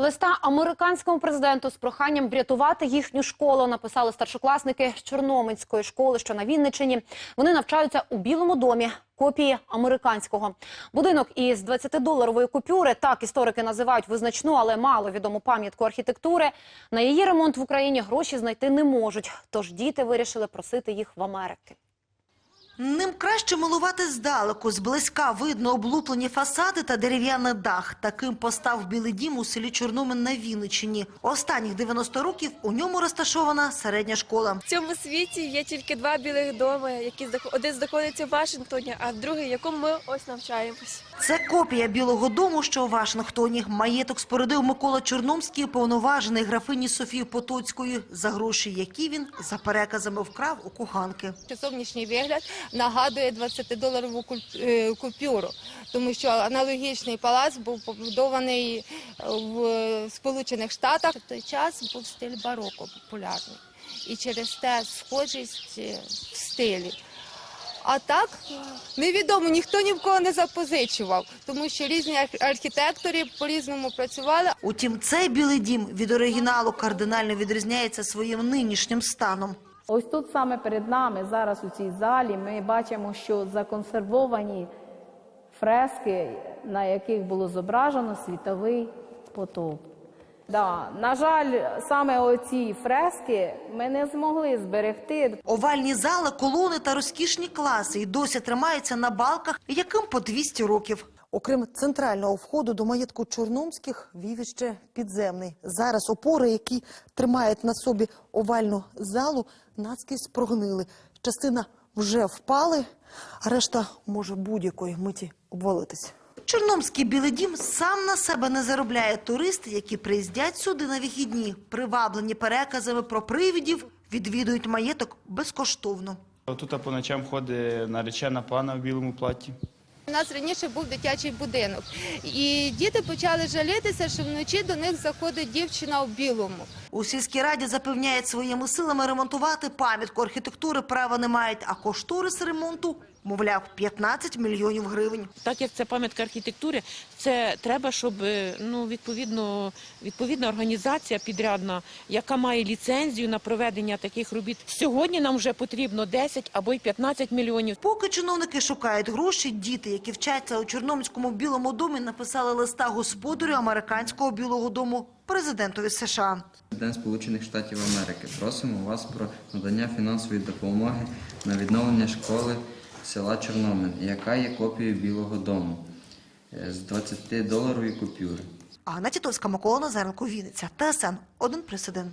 Листа американському президенту з проханням врятувати їхню школу написали старшокласники Чорноминської школи, що на Вінниччині. Вони навчаються у Білому домі. Копії американського будинок із 20-доларової купюри. Так історики називають визначну, але мало відому пам'ятку архітектури. На її ремонт в Україні гроші знайти не можуть. Тож діти вирішили просити їх в Америки. Ним краще милувати здалеку. Зблизька видно облуплені фасади та дерев'яний дах. Таким постав Білий дім у селі Чорномин на Вінниччині. Останніх 90 років у ньому розташована середня школа. В цьому світі є тільки два білих доми, які один знаходиться в Вашингтоні, а другий, в якому ми ось навчаємось. Це копія Білого дому, що у Вашингтоні. Маєток спорудив Микола Чорномський, повноважений графині Софії Потоцької, за гроші, які він за переказами вкрав у коханки. зовнішній вигляд нагадує 20-доларову е, купюру, тому що аналогічний палац був побудований в Сполучених Штатах. В той час був стиль бароко популярний, і через те схожість е, в стилі. А так невідомо, ніхто ні в кого не запозичував, тому що різні арх- архітектори по-різному працювали. Утім, цей Білий дім від оригіналу кардинально відрізняється своїм нинішнім станом. Ось тут саме перед нами, зараз у цій залі, ми бачимо, що законсервовані фрески, на яких було зображено світовий потоп. Да, на жаль, саме оці фрески ми не змогли зберегти. Овальні зали, колони та розкішні класи і досі тримаються на балках, яким по 200 років. Окрім центрального входу до маєтку Чорномських, вів іще підземний. Зараз опори, які тримають на собі овальну залу, наскрізь прогнили. Частина вже впали, а решта може будь-якої миті обвалитись. Чорномський білий дім сам на себе не заробляє. Туристи, які приїздять сюди на вихідні, приваблені переказами про привидів, відвідують маєток безкоштовно. Тут по ночам ходить наречена пана в білому платі. У нас раніше був дитячий будинок, і діти почали жалітися, що вночі до них заходить дівчина в білому. У сільській раді запевняють своїми силами ремонтувати пам'ятку архітектури права не мають, а кошторис ремонту, мовляв, 15 мільйонів гривень. Так як це пам'ятка архітектури, це треба, щоб е, ну відповідно відповідна організація підрядна, яка має ліцензію на проведення таких робіт. Сьогодні нам вже потрібно 10 або й 15 мільйонів. Поки чиновники шукають гроші, діти, які вчаться у Чорномському білому домі, написали листа господарю американського білого дому президентові США. Президент Сполучених Штатів Америки. Просимо вас про надання фінансової допомоги на відновлення школи села Чорномин, яка є копією Білого дому е, з 20-доларової купюри. Анна Тітовська, Микола Назаренко, Вінниця, ТСН 1+,1.